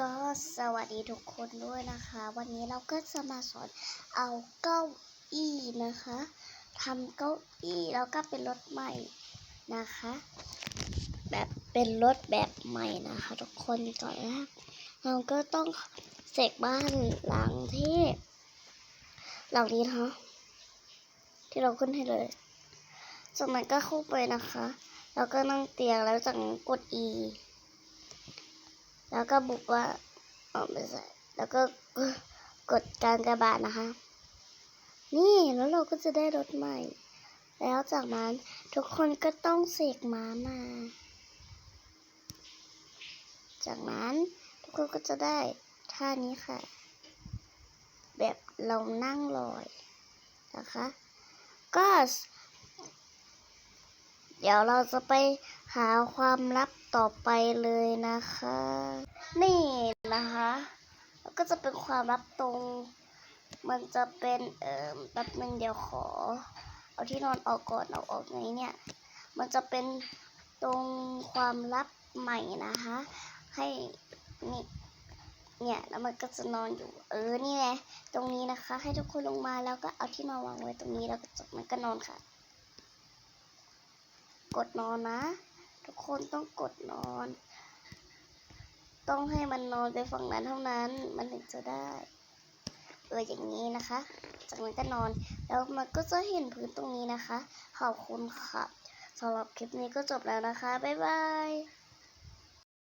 ก็สวัสดีทุกคนด้วยนะคะ วันนี้เราก็จะมาสอนเอาเก้าอี้นะคะทำเก้าอี้แล้วก็เป็นรถใหม่นะคะ แบบเป็นรถแบบใหม่นะคะ ทุกคนก่อนแรกเราก็ต้องเสกบ้านหลังที่หลังนี้นะคะที่เราขึ้นให้เลยจากนั้นก็เข้าไปนะคะ แล้วก็นั่งเตียงแล้วจากนั้นกด E แล้วก็บุกว่าเออไม่ใช่แล้วก็กดการกระบาดนะคะ นี่แล้วเราก็จะได้รถใหม่ แล้วจากนั้นทุกคนก็ต้องเสกม้ามา จากนั้นทุกคนก็จะได้ท่านี้ค่ะ แบบเรานั่งลอยนะคะก็ เดี๋ยวเราจะไปหาความลับต่อไปเลยนะคะ นี่นะคะแล้วก็จะเป็นความลับตรง มันจะเป็นเอ่อแป๊บนึงเดี๋ยวขอ เอาที่นอนออกก่อนเอาออกไงเนี่ย มันจะเป็นตรงความลับใหม่นะคะ ให้นี่เนี่ยแล้วมันก็จะนอนอยู่เออนี่ไงตรงนี้นะคะ ให้ทุกคนลงมาแล้วก็เอาที่นอนวางไว้ตรงนี้แล้วก็จากนั้นก็นอนค่ะ กดนอนนะ ทุกคนต้องกดนอน ต้องให้มันนอนไปฝั่งนั้นเท่านั้น มันถึงจะได้ เอออย่างนี้นะคะ จากนั้นก็นอน แล้วมันก็จะเห็นพื้นตรงนี้นะคะ ขอบคุณค่ะสำหรับคลิปนี้ก็จบแล้วนะคะ บ๊ายบาย